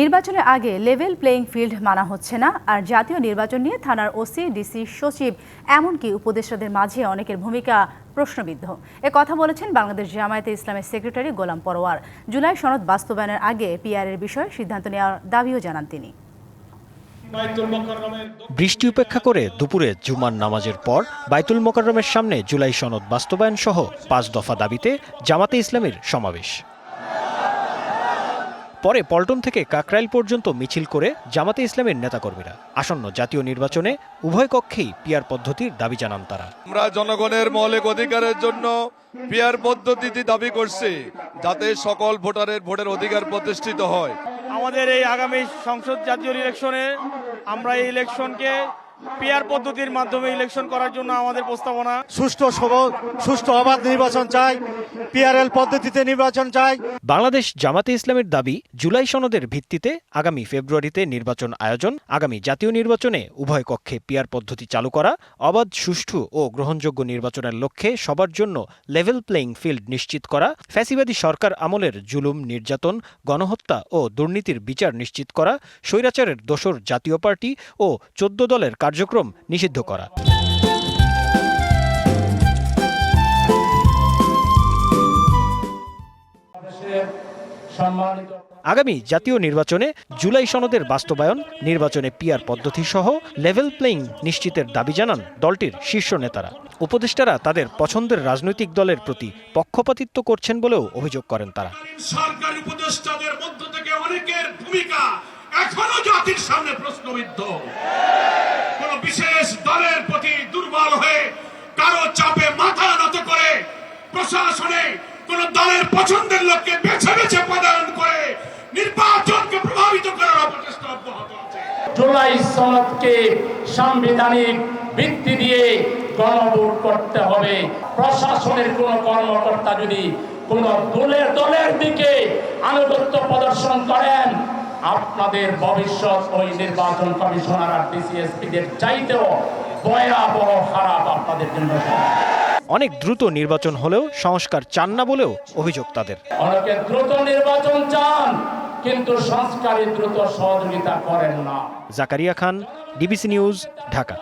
নির্বাচনের আগে level playing field মানা হচ্ছে না আর জাতীয় নির্বাচন নিয়ে থানার ওসি ডিসি সচিব এমনকি উপদেষ্টাদের মাঝে অনেকের ভূমিকা প্রশ্নবিদ্ধ। এ কথা বলেছেন বাংলাদেশ জামায়াতে ইসলামের সেক্রেটারি গোলাম পরোয়ার। জুলাই সনদ বাস্তবায়নের আগে পিআরের বিষয়ে সিদ্ধান্ত নেওয়ার দাবিও জানান তিনি। বৃষ্টি উপেক্ষা করে দুপুরে জুমার নামাজের পর বাইতুল মোকাররমের সামনে জুলাই সনদ বাস্তবায়ন সহ পাঁচ দফা দাবিতে জামাতে ইসলামের সমাবেশ। পরে পল্টন থেকে কাকরাইল পর্যন্ত মিছিল করে জামাতে ইসলামের নেতাকর্মীরা আসন্ন জাতীয় নির্বাচনে উভয় কক্ষেই পিয়ার পদ্ধতির দাবি জানান তারা। আমরা জনগণের মৌলিক অধিকারের জন্য পিয়ার পদ্ধতিতে দাবি করছি যাতে সকল ভোটারের ভোটের অধিকার প্রতিষ্ঠিত হয়। আমাদের এই আগামী সংসদ জাতীয় ইলেকশনে আমরা এই ইলেকশনকে পিয়ার পদ্ধতির মাধ্যমে ইলেকশন করার জন্য আমাদের প্রস্তাবনা। সুষ্ঠু সবল সুষ্ঠু অবাধ নির্বাচন চাই পিআরএল পদ্ধতিতে নির্বাচন চাই। বাংলাদেশ জামাতে ইসলামের দাবি জুলাই সনদের ভিত্তিতে আগামী ফেব্রুয়ারিতে নির্বাচন আয়োজন আগামী জাতীয় নির্বাচনে উভয় কক্ষে পিয়ার পদ্ধতি চালু করা অবাধ সুষ্ঠু ও গ্রহণযোগ্য নির্বাচনের লক্ষ্যে সবার জন্য লেভেল প্লেইং ফিল্ড নিশ্চিত করা ফ্যাসিবাদী সরকার আমলের জুলুম নির্যাতন গণহত্যা ও দুর্নীতির বিচার নিশ্চিত করা স্বৈরাচারের দোসর জাতীয় পার্টি ও চোদ্দ দলের কার্যক্রম নিষিদ্ধ করা। আগামী জাতীয় নির্বাচনে জুলাই সনদের বাস্তবায়ন, নির্বাচনে পিয়ার পদ্ধতি সহ লেভেল প্লেইং নিশ্চিতের দাবি জানান দলটির শীর্ষ নেতারা। উপদেষ্টারা তাদের পছন্দের রাজনৈতিক দলের প্রতি পক্ষপাতিত্ব করছেন বলেও অভিযোগ করেন তারা। উপদেষ্টাদের মধ্য থেকে অনেকের ভূমিকা এখনও জাতির সামনে প্রশ্নবিদ্ধ। জুলাই সনদকে সাংবিধানিক ভিত্তি দিয়ে গণভোট করতে হবে। প্রশাসনের কোন কর্মকর্তা যদি কোন দলের দলের দিকে আনুগত্য প্রদর্শন করেন আপনাদের ভবিষ্যৎ ওই নির্বাচন কমিশনার আর ডিসিএসপিদের চাইতেও ভয়াবহ খারাপ আপনাদের জন্য। অনেক দ্রুত নির্বাচন হলেও সংস্কার চান না বলেও অভিযোগ তাদের। অনেকে দ্রুত নির্বাচন চান কিন্তু সংস্কারে দ্রুত সহযোগিতা করেন না। Zakaria Khan DBC news Dhaka.